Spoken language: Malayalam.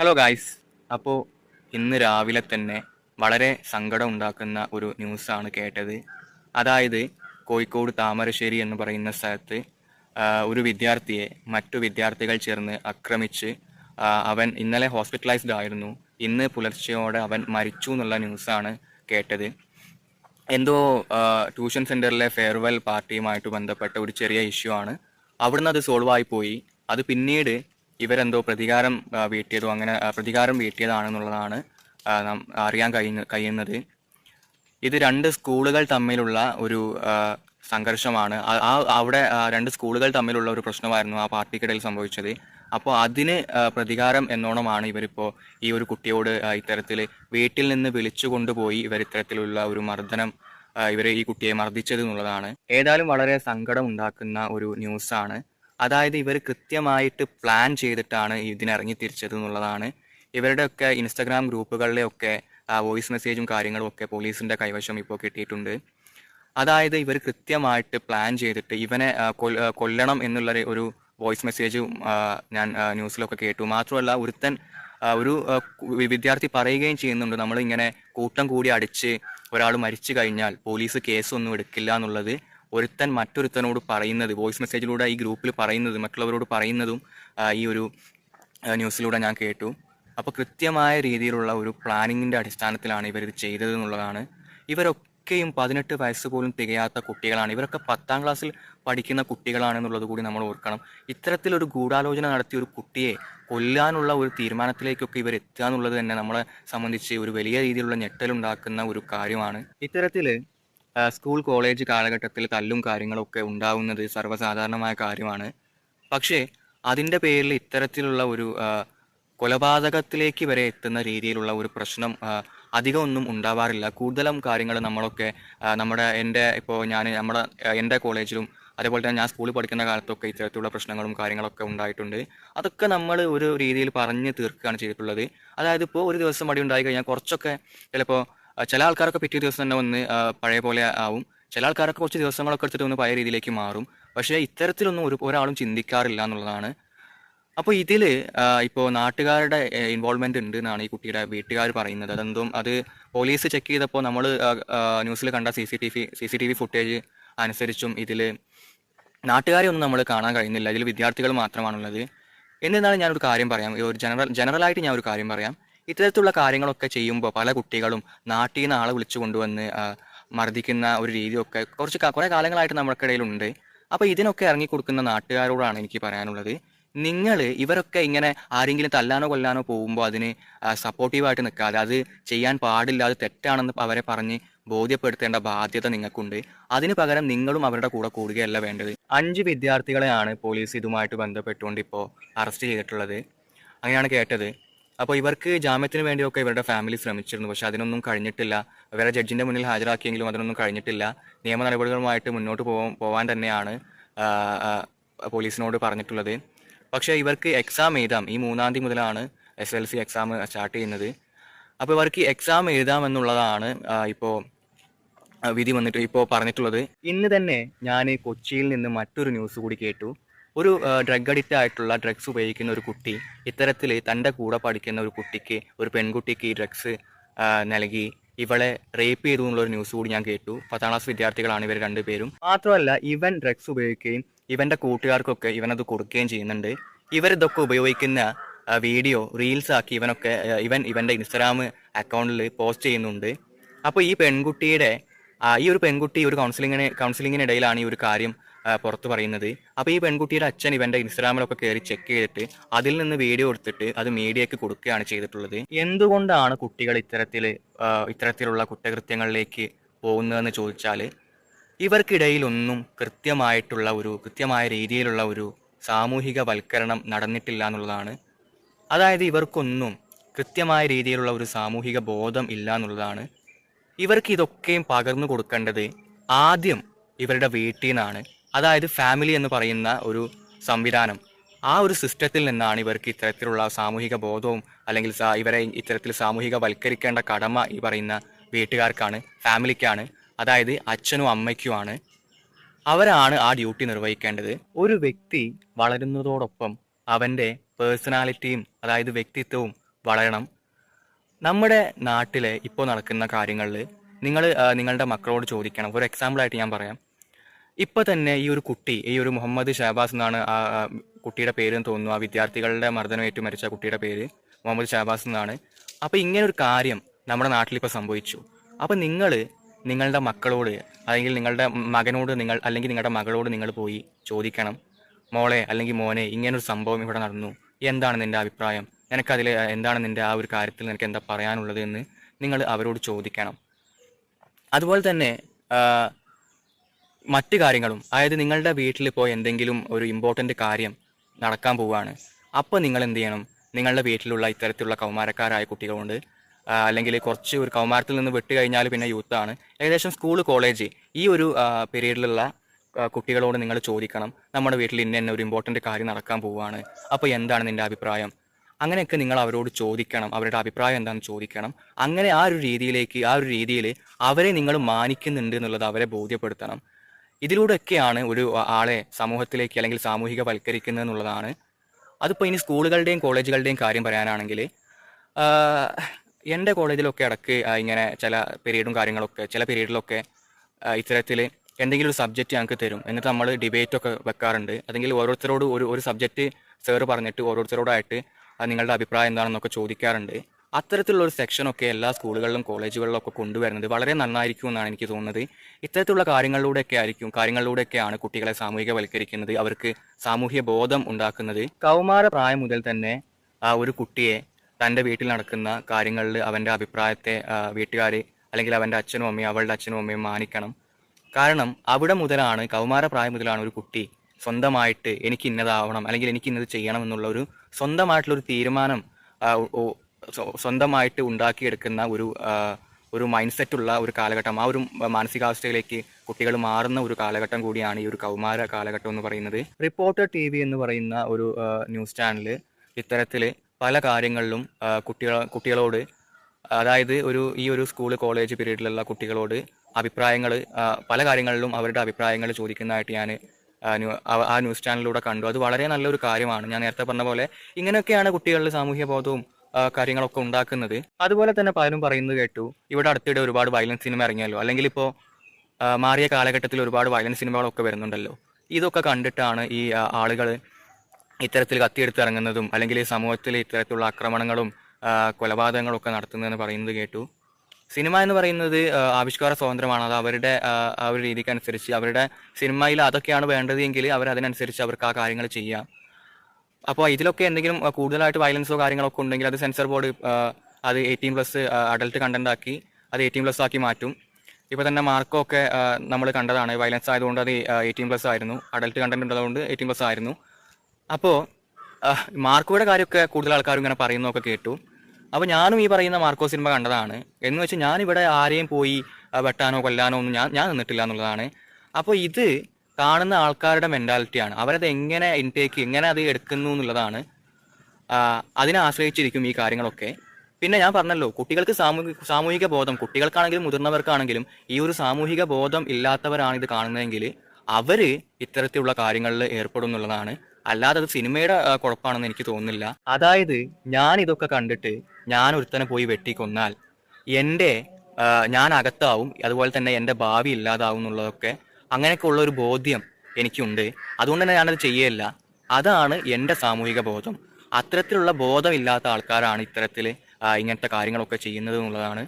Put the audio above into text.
ഹലോ ഗായ്സ് അപ്പോൾ ഇന്ന് രാവിലെ തന്നെ വളരെ സങ്കടം ഉണ്ടാക്കുന്ന ഒരു ന്യൂസാണ് കേട്ടത്. അതായത് കോഴിക്കോട് താമരശ്ശേരി എന്ന് പറയുന്ന സ്ഥലത്ത് ഒരു വിദ്യാർത്ഥിയെ മറ്റു വിദ്യാർത്ഥികൾ ചേർന്ന് ആക്രമിച്ച് അവൻ ഇന്നലെ ഹോസ്പിറ്റലൈസ്ഡ് ആയിരുന്നു. ഇന്ന് പുലർച്ചെയോടെ അവൻ മരിച്ചു എന്നുള്ള ന്യൂസാണ് കേട്ടത്. എന്തോ ട്യൂഷൻ സെന്ററിലെ ഫെയർവെൽ പാർട്ടിയുമായിട്ട് ബന്ധപ്പെട്ട ഒരു ചെറിയ ഇഷ്യൂ ആണ്. അവിടുന്ന് അത് സോൾവ് ആയി പോയി. അത് പിന്നീട് ഇവരെന്തോ പ്രതികാരം വീട്ടിയതോ അങ്ങനെ പ്രതികാരം വീട്ടിയതാണെന്നുള്ളതാണ് അറിയാൻ കഴിയുന്ന കഴിയുന്നത്. ഇത് രണ്ട് സ്കൂളുകൾ തമ്മിലുള്ള ഒരു സംഘർഷമാണ്. ആ- അവിടെ രണ്ട് സ്കൂളുകൾ തമ്മിലുള്ള ഒരു പ്രശ്നമായിരുന്നു ആ പാർട്ടിക്കിടയിൽ സംഭവിച്ചത്. അപ്പോൾ അതിന് പ്രതികാരം എന്നോണമാണ് ഇവരിപ്പോൾ ഈ ഒരു കുട്ടിയോട് ഇത്തരത്തിൽ വീട്ടിൽ നിന്ന് വിളിച്ചു കൊണ്ടുപോയി ഇവർ ഇത്തരത്തിലുള്ള ഒരു മർദ്ദനം ഇവർ ഈ കുട്ടിയെ മർദ്ദിച്ചത് എന്നുള്ളതാണ്. ഏതായാലും വളരെ സങ്കടം ഉണ്ടാക്കുന്ന ഒരു ന്യൂസാണ്. അതായത് ഇവർ കൃത്യമായിട്ട് പ്ലാൻ ചെയ്തിട്ടാണ് ഇതിനിറങ്ങി തിരിച്ചത് എന്നുള്ളതാണ്. ഇവരുടെയൊക്കെ ഇൻസ്റ്റഗ്രാം ഗ്രൂപ്പുകളിലെയൊക്കെ വോയിസ് മെസ്സേജും കാര്യങ്ങളും ഒക്കെ പോലീസിന്റെ കൈവശം ഇപ്പോൾ കിട്ടിയിട്ടുണ്ട്. അതായത് ഇവർ കൃത്യമായിട്ട് പ്ലാൻ ചെയ്തിട്ട് ഇവനെ കൊല്ലണം എന്നുള്ള ഒരു- വോയിസ് മെസ്സേജ് ഞാൻ ന്യൂസിലൊക്കെ കേട്ടു. മാത്രമല്ല ഒരുത്തൻ ഒരു വിദ്യാർത്ഥി പറയുകയും ചെയ്യുന്നുണ്ട്. നമ്മൾ ഇങ്ങനെ കൂട്ടം കൂടി അടിച്ച് ഒരാൾ മരിച്ചു കഴിഞ്ഞാൽ പോലീസ് കേസൊന്നും എടുക്കില്ല എന്നുള്ളത്. ഒരുത്തൻ മറ്റൊരുത്തനോട് പറയുന്നത് വോയിസ് മെസ്സേജിലൂടെ ഈ ഗ്രൂപ്പിൽ പറയുന്നത് മറ്റുള്ളവരോട് പറയുന്നതും ഈ ഒരു ന്യൂസിലൂടെ ഞാൻ കേട്ടു. അപ്പോൾ കൃത്യമായ രീതിയിലുള്ള ഒരു പ്ലാനിങ്ങിന്റെ അടിസ്ഥാനത്തിലാണ് ഇവരിത് ചെയ്തത് എന്നുള്ളതാണ്. ഇവരൊക്കെയും പതിനെട്ട് വയസ്സ് പോലും തികയാത്ത കുട്ടികളാണ്. ഇവരൊക്കെ പത്താം ക്ലാസ്സിൽ പഠിക്കുന്ന കുട്ടികളാണെന്നുള്ളത് കൂടി നമ്മൾ ഓർക്കണം. ഇത്തരത്തിലൊരു ഗൂഢാലോചന നടത്തിയ ഒരു കുട്ടിയെ കൊല്ലാനുള്ള ഒരു തീരുമാനത്തിലേക്കൊക്കെ ഇവർ എത്തുക എന്നുള്ളത് തന്നെ നമ്മളെ സംബന്ധിച്ച് ഒരു വലിയ രീതിയിലുള്ള ഞെട്ടലുണ്ടാക്കുന്ന ഒരു കാര്യമാണ്. ഇത്തരത്തിൽ സ്കൂൾ കോളേജ് കാലഘട്ടത്തിൽ തല്ലും കാര്യങ്ങളൊക്കെ ഉണ്ടാവുന്നത് സർവസാധാരണമായ കാര്യമാണ്. പക്ഷേ അതിന്റെ പേരിൽ ഇത്തരത്തിലുള്ള ഒരു കൊലപാതകത്തിലേക്ക് വരെ എത്തുന്ന രീതിയിലുള്ള ഒരു പ്രശ്നം അധികം ഒന്നും ഉണ്ടാവാറില്ല. കൂടുതലും കാര്യങ്ങൾ നമ്മളൊക്കെ നമ്മുടെ എന്റെ ഇപ്പോൾ ഞാൻ നമ്മുടെ എന്റെ കോളേജിലും അതേപോലെ തന്നെ ഞാൻ സ്കൂളിൽ പഠിക്കുന്ന കാലത്തൊക്കെ ഇത്തരത്തിലുള്ള പ്രശ്നങ്ങളും കാര്യങ്ങളൊക്കെ ഉണ്ടായിട്ടുണ്ട്. അതൊക്കെ നമ്മൾ ഒരു രീതിയിൽ പറഞ്ഞ് തീർക്കുകയാണ് ചെയ്തിട്ടുള്ളത്. അതായത് ഇപ്പോൾ ഒരു ദിവസം മടി ഉണ്ടായി കഴിഞ്ഞാൽ കുറച്ചൊക്കെ ചിലപ്പോൾ ചില ആൾക്കാരൊക്കെ പിറ്റേ ദിവസം തന്നെ വന്ന് പഴയ പോലെ ആവും. ചില ആൾക്കാരൊക്കെ കുറച്ച് ദിവസങ്ങളൊക്കെ എടുത്തിട്ട് ഒന്ന് പഴയ രീതിയിലേക്ക് മാറും. പക്ഷേ ഇത്തരത്തിലൊന്നും ഒരു ഒരാളും ചിന്തിക്കാറില്ല എന്നുള്ളതാണ്. അപ്പോൾ ഇതിൽ ഇപ്പോൾ നാട്ടുകാരുടെ ഇൻവോൾവ്മെന്റ് ഉണ്ട് എന്നാണ് ഈ കുട്ടിയുടെ വീട്ടുകാർ പറയുന്നത്. അതെന്തും അത് പോലീസ് ചെക്ക് ചെയ്തപ്പോൾ നമ്മൾ ന്യൂസിൽ കണ്ട C C T V C C T V footage അനുസരിച്ചും ഇതിൽ നാട്ടുകാരെ ഒന്നും നമ്മൾ കാണാൻ കഴിയുന്നില്ല. ഇതിൽ വിദ്യാർത്ഥികൾ മാത്രമാണുള്ളത്. എന്നിരുന്നാലും ഞാനൊരു കാര്യം പറയാം. ഒരു ജനറൽ ജനറലായിട്ട് ഞാൻ ഒരു കാര്യം പറയാം. ഇത്തരത്തിലുള്ള കാര്യങ്ങളൊക്കെ ചെയ്യുമ്പോൾ പല കുട്ടികളും നാട്ടിൽ നിന്ന് ആളെ വിളിച്ചു കൊണ്ടുവന്ന് മർദ്ദിക്കുന്ന ഒരു രീതിയൊക്കെ കുറച്ച് കുറേ കാലങ്ങളായിട്ട് നമ്മൾക്കിടയിലുണ്ട് അപ്പോൾ ഇതിനൊക്കെ ഇറങ്ങിക്കൊടുക്കുന്ന നാട്ടുകാരോടാണ് എനിക്ക് പറയാനുള്ളത്. നിങ്ങൾ ഇവരൊക്കെ ഇങ്ങനെ ആരെങ്കിലും തല്ലാനോ കൊല്ലാനോ പോകുമ്പോൾ അതിന് സപ്പോർട്ടീവായിട്ട് നിൽക്കാതെ അത് ചെയ്യാൻ പാടില്ല അത് തെറ്റാണെന്ന് അവരെ പറഞ്ഞ് ബോധ്യപ്പെടുത്തേണ്ട ബാധ്യത നിങ്ങൾക്കുണ്ട്. അതിന് പകരം നിങ്ങളും അവരുടെ കൂടെ കൂടുകയല്ല വേണ്ടത്. അഞ്ച് വിദ്യാർത്ഥികളെയാണ് പോലീസ് ഇതുമായിട്ട് ബന്ധപ്പെട്ടുകൊണ്ട് ഇപ്പോൾ അറസ്റ്റ് ചെയ്തിട്ടുള്ളത്. അങ്ങനെയാണ് കേട്ടത്. അപ്പോൾ ഇവർക്ക് ജാമ്യത്തിന് വേണ്ടിയൊക്കെ ഇവരുടെ ഫാമിലി ശ്രമിച്ചിരുന്നു. പക്ഷെ അതിനൊന്നും കഴിഞ്ഞിട്ടില്ല. ഇവരെ ജഡ്ജിന്റെ മുന്നിൽ ഹാജരാക്കിയെങ്കിലും അതിനൊന്നും കഴിഞ്ഞിട്ടില്ല. നിയമ നടപടികളുമായിട്ട് മുന്നോട്ട് പോവാൻ തന്നെയാണ് പോലീസിനോട് പറഞ്ഞിട്ടുള്ളത്. പക്ഷേ ഇവർക്ക് എക്സാം എഴുതാം. ഈ മൂന്നാം തീയതി മുതലാണ് S L C exam start ചെയ്യുന്നത്. അപ്പോൾ ഇവർക്ക് എക്സാം എഴുതാമെന്നുള്ളതാണ് ഇപ്പോൾ ആ, വിധി വന്നിട്ട് ഇപ്പോൾ പറഞ്ഞിട്ടുള്ളത്. ഇന്ന് തന്നെ ഞാൻ കൊച്ചിയിൽ നിന്ന് മറ്റൊരു ന്യൂസ് കൂടി കേട്ടു. ഒരു ഡ്രഗ് അഡിക്റ്റ് ആയിട്ടുള്ള ഡ്രഗ്സ് ഉപയോഗിക്കുന്ന ഒരു കുട്ടി ഇത്തരത്തിൽ തന്റെ കൂടെ പഠിക്കുന്ന ഒരു കുട്ടിക്ക് ഒരു പെൺകുട്ടിക്ക് ഈ ഡ്രഗ്സ് നൽകി. ഇവളെ റേപ്പ് ചെയ്തു എന്നുള്ളൊരു ന്യൂസ് കൂടി ഞാൻ കേട്ടു. പത്താം ക്ലാസ് വിദ്യാർത്ഥികളാണ് ഇവർ രണ്ടുപേരും. മാത്രമല്ല ഇവൻ ഡ്രഗ്സ് ഉപയോഗിക്കുകയും ഇവന്റെ കൂട്ടുകാർക്കൊക്കെ ഇവനത് കൊടുക്കുകയും ചെയ്യുന്നുണ്ട്. ഇവരിതൊക്കെ ഉപയോഗിക്കുന്ന വീഡിയോ റീൽസ് ആക്കി ഇവനൊക്കെ ഇവൻ ഇവന്റെ ഇൻസ്റ്റാഗ്രാം അക്കൗണ്ടിൽ പോസ്റ്റ് ചെയ്യുന്നുണ്ട്. അപ്പോൾ ഈ പെൺകുട്ടിയുടെ ഈ ഒരു പെൺകുട്ടി ഒരു കൗൺസിലിങ്ങിന് കൗൺസിലിങ്ങിനിടയിലാണ് ഈ ഒരു കാര്യം പുറത്ത് പറയുന്നത്. അപ്പോൾ ഈ പെൺകുട്ടിയുടെ അച്ഛൻ ഇവന്റെ ഇൻസ്റ്റാഗ്രാമിലൊക്കെ കയറി ചെക്ക് ചെയ്തിട്ട് അതിൽ നിന്ന് വീഡിയോ എടുത്തിട്ട് അത് മീഡിയയ്ക്ക് കൊടുക്കുകയാണ് ചെയ്തിട്ടുള്ളത്. എന്തുകൊണ്ടാണ് കുട്ടികൾ ഇത്തരത്തിൽ ഇത്തരത്തിലുള്ള കുറ്റകൃത്യങ്ങളിലേക്ക് പോകുന്നതെന്ന് ചോദിച്ചാൽ ഇവർക്കിടയിലൊന്നും കൃത്യമായിട്ടുള്ള ഒരു കൃത്യമായ രീതിയിലുള്ള ഒരു സാമൂഹിക വൽക്കരണം നടന്നിട്ടില്ല എന്നുള്ളതാണ്. അതായത് ഇവർക്കൊന്നും കൃത്യമായ രീതിയിലുള്ള ഒരു സാമൂഹിക ബോധം ഇല്ല എന്നുള്ളതാണ്. ഇവർക്ക് ഇതൊക്കെയും പകർന്നു കൊടുക്കേണ്ടത് ആദ്യം ഇവരുടെ വീട്ടിൽ നിന്നാണ് അതായത് ഫാമിലി എന്ന് പറയുന്ന ഒരു സംവിധാനം. ആ ഒരു സിസ്റ്റത്തിൽ നിന്നാണ് ഇവർക്ക് ഇത്തരത്തിലുള്ള സാമൂഹിക ബോധവും അല്ലെങ്കിൽ ഇവരെ ഇത്തരത്തിൽ സാമൂഹിക വൽക്കരിക്കേണ്ട കടമ ഈ പറയുന്ന വീട്ടുകാർക്കാണ് ഫാമിലിക്കാണ് അതായത് അച്ഛനും അമ്മയ്ക്കുമാണ്. അവരാണ് ആ ഡ്യൂട്ടി നിർവഹിക്കേണ്ടത്. ഒരു വ്യക്തി വളരുന്നതോടൊപ്പം അവന്റെ പേഴ്സണാലിറ്റിയും അതായത് വ്യക്തിത്വവും വളരണം. നമ്മുടെ നാട്ടിലെ ഇപ്പോൾ നടക്കുന്ന കാര്യങ്ങളിൽ നിങ്ങൾ നിങ്ങളുടെ മക്കളോട് ചോദിക്കണം. ഒരു എക്സാമ്പിളായിട്ട് ഞാൻ പറയാം. ഇപ്പോൾ തന്നെ ഈ ഒരു കുട്ടി ഈ ഒരു മുഹമ്മദ് ഷഹബാസ് എന്നാണ് ആ കുട്ടിയുടെ പേര് എന്ന് തോന്നുന്നു. ആ വിദ്യാർത്ഥികളുടെ മർദ്ദനമേറ്റ് മരിച്ച കുട്ടിയുടെ പേര് മുഹമ്മദ് ഷഹബാസ് എന്നാണ്. അപ്പോൾ ഇങ്ങനെ ഒരു കാര്യം നമ്മുടെ നാട്ടിൽ ഇപ്പോൾ സംഭവിച്ചു. അപ്പോൾ നിങ്ങൾ നിങ്ങളുടെ മക്കളോട് അല്ലെങ്കിൽ നിങ്ങളുടെ മകനോട് നിങ്ങൾ അല്ലെങ്കിൽ നിങ്ങളുടെ മകളോട് നിങ്ങൾ പോയി ചോദിക്കണം. മോളെ അല്ലെങ്കിൽ മോനെ ഇങ്ങനൊരു സംഭവം ഇവിടെ നടന്നു. എന്താണ് നിന്റെ അഭിപ്രായം? നിനക്കതിൽ എന്താണ് നിന്റെ ആ ഒരു കാര്യത്തിൽ നിനക്ക് എന്താ പറയാനുള്ളത് എന്ന് നിങ്ങൾ അവരോട് ചോദിക്കണം. അതുപോലെ തന്നെ മറ്റ് കാര്യങ്ങളും അതായത് നിങ്ങളുടെ വീട്ടിൽ ഇപ്പോൾ എന്തെങ്കിലും ഒരു ഇമ്പോർട്ടന്റ് കാര്യം നടക്കാൻ പോവുകയാണ്. അപ്പോൾ നിങ്ങൾ എന്ത് ചെയ്യണം? നിങ്ങളുടെ വീട്ടിലുള്ള ഇത്തരത്തിലുള്ള കൗമാരക്കാരായ കുട്ടികളുണ്ട്. അല്ലെങ്കിൽ കുറച്ച് ഒരു കൗമാരത്തിൽ നിന്ന് വിട്ട് കഴിഞ്ഞാൽ പിന്നെ യൂത്ത് ആണ്. ഏകദേശം സ്കൂൾ കോളേജ് ഈ ഒരു പീരീഡിലുള്ള കുട്ടികളോട് നിങ്ങൾ ചോദിക്കണം. നമ്മുടെ വീട്ടിൽ ഇന്ന ഒരു ഇമ്പോർട്ടന്റ് കാര്യം നടക്കാൻ പോവുകയാണ്. അപ്പോൾ എന്താണ് നിന്റെ അഭിപ്രായം? അങ്ങനെയൊക്കെ നിങ്ങൾ അവരോട് ചോദിക്കണം. അവരുടെ അഭിപ്രായം എന്താണെന്ന് ചോദിക്കണം. അങ്ങനെ ആ ഒരു രീതിയിലേക്ക് ആ ഒരു രീതിയിൽ അവരെ നിങ്ങൾ മാനിക്കുന്നുണ്ട് എന്നുള്ളത് അവരെ ബോധ്യപ്പെടുത്തണം. ഇതിലൂടെയൊക്കെയാണ് ഒരു ആളെ സമൂഹത്തിലേക്ക് അല്ലെങ്കിൽ സാമൂഹിക വൽക്കരിക്കുന്നത് എന്നുള്ളതാണ് അതിപ്പോൾ ഇനി സ്കൂളുകളുടെയും കോളേജുകളുടെയും കാര്യം പറയാനാണെങ്കിൽ എന്റെ കോളേജിലൊക്കെ ഇടയ്ക്ക് ഇങ്ങനെ ചില പീരീഡും കാര്യങ്ങളൊക്കെ ചില പീരീഡിലൊക്കെ ഇത്തരത്തിൽ എന്തെങ്കിലും ഒരു സബ്ജക്റ്റ് ഞങ്ങൾക്ക് തരും. എന്നിട്ട് നമ്മൾ ഡിബേറ്റൊക്കെ വെക്കാറുണ്ട്. അല്ലെങ്കിൽ ഓരോരുത്തരോട് ഒരു ഒരു സബ്ജക്റ്റ് സാറ് പറഞ്ഞിട്ട് ഓരോരുത്തരോടായിട്ട് നിങ്ങളുടെ അഭിപ്രായം എന്താണെന്നൊക്കെ ചോദിക്കാറുണ്ട്. അത്തരത്തിലുള്ള ഒരു സെക്ഷനൊക്കെ എല്ലാ സ്കൂളുകളിലും കോളേജുകളിലും ഒക്കെ കൊണ്ടുവരുന്നത് വളരെ നന്നായിരിക്കും എന്നാണ് എനിക്ക് തോന്നുന്നത്. ഇത്തരത്തിലുള്ള കാര്യങ്ങളിലൂടെയൊക്കെ ആയിരിക്കും കാര്യങ്ങളിലൂടെയൊക്കെയാണ് കുട്ടികളെ സാമൂഹികവൽക്കരിക്കുന്നത് അവർക്ക് സാമൂഹ്യ ബോധം ഉണ്ടാക്കുന്നത്. കൗമാര പ്രായം മുതൽ തന്നെ ആ ഒരു കുട്ടിയെ തന്റെ വീട്ടിൽ നടക്കുന്ന കാര്യങ്ങളിൽ അവന്റെ അഭിപ്രായത്തെ വീട്ടുകാർ അല്ലെങ്കിൽ അവന്റെ അച്ഛനും അമ്മയും അവളുടെ അച്ഛനും അമ്മയും മാനിക്കണം. കാരണം അവിടെ മുതലാണ് കൗമാര പ്രായം മുതലാണ് ഒരു കുട്ടി സ്വന്തമായിട്ട് എനിക്ക് ഇന്നതാവണം അല്ലെങ്കിൽ എനിക്ക് ഇന്നത് ചെയ്യണം എന്നുള്ള ഒരു സ്വന്തമായിട്ടുള്ള ഒരു തീരുമാനം സ്വന്തമായിട്ട് ഉണ്ടാക്കിയെടുക്കുന്ന ഒരു ഒരു മൈൻഡ് സെറ്റുള്ള ഒരു കാലഘട്ടം ആ ഒരു മാനസികാവസ്ഥയിലേക്ക് കുട്ടികൾ മാറുന്ന ഒരു കാലഘട്ടം കൂടിയാണ് ഈ ഒരു കൗമാര കാലഘട്ടം എന്ന് പറയുന്നത്. റിപ്പോർട്ടർ ടി വി എന്ന് പറയുന്ന ഒരു ന്യൂസ് ചാനൽ ഇത്തരത്തിൽ പല കാര്യങ്ങളിലും കുട്ടികൾ കുട്ടികളോട് അതായത് ഒരു ഈ ഒരു സ്കൂൾ കോളേജ് പീരീഡിലുള്ള കുട്ടികളോട് അഭിപ്രായങ്ങൾ പല കാര്യങ്ങളിലും അവരുടെ അഭിപ്രായങ്ങൾ ചോദിക്കുന്നതായിട്ട് ഞാൻ ആ ന്യൂസ് ചാനലിലൂടെ കണ്ടു. അത് വളരെ നല്ലൊരു കാര്യമാണ്. ഞാൻ നേരത്തെ പറഞ്ഞ പോലെ ഇങ്ങനെയൊക്കെയാണ് കുട്ടികളുടെ സാമൂഹ്യ ബോധവും കാര്യങ്ങളൊക്കെ ഉണ്ടാക്കുന്നത്. അതുപോലെ തന്നെ പലരും പറയുന്നത് കേട്ടു ഇവിടെ അടുത്തിടെ ഒരുപാട് വയലൻസ് സിനിമ ഇറങ്ങിയല്ലോ അല്ലെങ്കിൽ ഇപ്പോൾ മാറിയ കാലഘട്ടത്തിൽ ഒരുപാട് വയലൻസ് സിനിമകളൊക്കെ വരുന്നുണ്ടല്ലോ? ഇതൊക്കെ കണ്ടിട്ടാണ് ഈ ആളുകൾ ഇത്തരത്തിൽ കത്തിയെടുത്ത് ഇറങ്ങുന്നതും അല്ലെങ്കിൽ സമൂഹത്തിൽ ഇത്തരത്തിലുള്ള ആക്രമണങ്ങളും കൊലപാതകങ്ങളൊക്കെ നടത്തുന്നതെന്ന് പറയുന്നത് കേട്ടു. സിനിമ എന്ന് പറയുന്നത് ആവിഷ്കാര സ്വാതന്ത്ര്യമാണ്. അത് അവരുടെ ആ ഒരു രീതിക്കനുസരിച്ച് അവരുടെ സിനിമയിൽ അതൊക്കെയാണ് വേണ്ടതെങ്കിൽ അവർ അതിനനുസരിച്ച് അവർക്ക് ആ കാര്യങ്ങൾ ചെയ്യാം. അപ്പോൾ ഇതിലൊക്കെ എന്തെങ്കിലും കൂടുതലായിട്ട് വയലൻസോ കാര്യങ്ങളൊക്കെ ഉണ്ടെങ്കിൽ അത് സെൻസർ ബോർഡ് അത് എയ്റ്റീൻ പ്ലസ് അഡൽട്ട് കണ്ടന്റ് ആക്കി അത് എയ്റ്റീൻ പ്ലസ് ആക്കി മാറ്റും. ഇപ്പോൾ തന്നെ മാർക്കോ ഒക്കെ നമ്മൾ കണ്ടതാണ്. വയലൻസ് ആയതുകൊണ്ട് അത് എയ്റ്റീൻ പ്ലസ് ആയിരുന്നു. അഡൽട്ട് കണ്ടന്റ് ഉള്ളതുകൊണ്ട് എയ്റ്റീൻ പ്ലസ് ആയിരുന്നു. അപ്പോൾ മാർക്കോയുടെ കാര്യമൊക്കെ കൂടുതൽ ആൾക്കാരും ഇങ്ങനെ പറയുന്നതൊക്കെ കേട്ടു. അപ്പോൾ ഞാനും ഈ പറയുന്ന മാർക്കോ സിനിമ കണ്ടതാണ്. എന്ന് വെച്ചാൽ ഞാനിവിടെ ആരെയും പോയി വെട്ടാനോ കൊല്ലാനോ ഒന്നും ഞാൻ ഞാൻ നിന്നിട്ടില്ല എന്നുള്ളതാണ്. അപ്പോൾ ഇത് കാണുന്ന ആൾക്കാരുടെ മെന്റാലിറ്റിയാണ് അവരത് എങ്ങനെ ഇൻടേക്ക് എങ്ങനെ അത് എടുക്കുന്നു എന്നുള്ളതാണ് അതിനെ ആശ്രയിച്ചിരിക്കും ഈ കാര്യങ്ങളൊക്കെ. പിന്നെ ഞാൻ പറഞ്ഞല്ലോ കുട്ടികൾക്ക് സാമൂഹിക സാമൂഹിക ബോധം കുട്ടികൾക്കാണെങ്കിലും മുതിർന്നവർക്കാണെങ്കിലും ഈ ഒരു സാമൂഹിക ബോധം ഇല്ലാത്തവരാണ് ഇത് കാണുന്നതെങ്കിൽ അവർ ഇത്തരത്തിലുള്ള കാര്യങ്ങളിൽ ഏർപ്പെടും എന്നുള്ളതാണ്. അല്ലാതെ അത് സിനിമയുടെ കുഴപ്പമാണെന്ന് എനിക്ക് തോന്നുന്നില്ല. അതായത് ഞാൻ ഇതൊക്കെ കണ്ടിട്ട് ഞാൻ ഒരുത്തനെ പോയി വെട്ടിക്കൊന്നാൽ എന്റെ ഞാൻ അകത്താവും അതുപോലെ തന്നെ എന്റെ ഭാവി ഇല്ലാതാവും എന്നുള്ളതൊക്കെ അങ്ങനെയൊക്കെ ഉള്ള ഒരു ബോധ്യം എനിക്കുണ്ട്. അതുകൊണ്ട് തന്നെ ഞാനത് ചെയ്യല്ല അതാണ് എന്റെ സാമൂഹിക ബോധം. അത്തരത്തിലുള്ള ബോധമില്ലാത്ത ആൾക്കാരാണ് ഇത്തരത്തിൽ ഇങ്ങനത്തെ കാര്യങ്ങളൊക്കെ ചെയ്യുന്നത് എന്നുള്ളതാണ്.